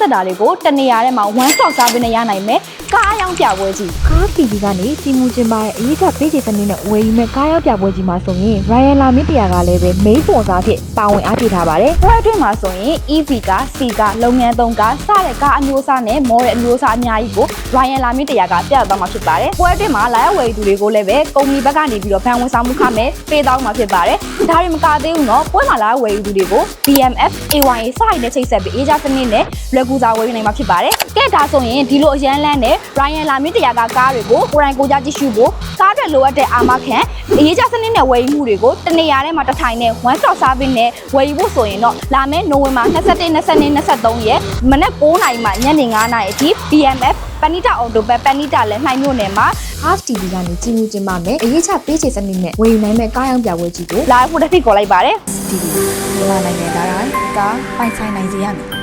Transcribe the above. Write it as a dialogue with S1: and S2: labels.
S1: ဆက်သက်တာတွေကိုတနေရာထဲမှာ one stop service နဲ့ရနိုင်မယ်ကားအယောင်ပြပွဲကြီး
S2: ကား TV ကနေစီမူကျင်ပါတဲ့အရေးချပေးချေစနစ်နဲ့ဝယ်ယူမဲ့ကားရောက်ပြပွဲကြီးမှာဆိုရင် Royal La Media ကလည်းပဲ main sponsor အဖြစ်ပါဝင်အားပေးထားပါတယ်
S1: ပွဲအတွင်းမှာဆိုရင် EV က C ကလုပ်ငန်းသုံးကစတဲ့ကားအမျိုးအစားနဲ့ model အမျိုးအစားအများကြီးကို Ryan Lamid တရားကပြသသွားမှာဖြစ်ပါတယ်။ပွဲအတွင်းမှာလာရောက်ဝယ်ယူသူတွေကိုလည်းပဲကုမ္ပဏီဘက်ကနေပြီးတော့ဘဏ်ဝန်ဆောင်မှုခမဲ့ပေးသွားမှာဖြစ်ပါတယ်။ဒါတွေမကသေးဘူးနော်။ပွဲမှာလာရောက်ဝယ်ယူသူတွေကို BMF AYA စရိုက်နဲ့ချိတ်ဆက်ပြီး Asia စနစ်နဲ့လွယ်ကူစွာဝယ်ယူနိုင်မှာဖြစ်ပါတယ်။ကဲဒါဆိုရင်ဒီလိုအရန်လန်းနဲ့ Ryan Lamid တရားကကားတွေကိုကိုယ်တိုင်ကိုယ်ကြကြည့်ရှုဖို့ကားတွေလိုအပ်တဲ့အာမခံအရေးကြစနစ်နဲ့ဝယ်ယူမှုတွေကိုတနေရာထဲမှာတစ်ထိုင်နဲ့ one stop service နဲ့ဝယ်ယူဖို့ဆိုရင်တော့လာမယ့်နိုဝင်ဘာ22 22 23ရက်မနက်9:00နာရီမှညနေ9:00နာရီအထိ BMF ပဏိတာအော်တိုဘက်ပဏိတာလည်းနှိုင်းမြို့နယ်မှာ
S2: Half TV ကနေစီမူကျင်ပါမယ်အရေးချပေးချေစနစ်နဲ့ဝယ်ယူနိုင်မဲ့ကားရောက်ပြပွဲကြီးကို
S1: လာဖို့တစ်ဖိတ်ခေါ်လိုက်ပါတယ်
S3: TV မြန်မာနိုင်ငံသားတိုင်းကားပိုင်ဆိုင်နိုင်စေရမည်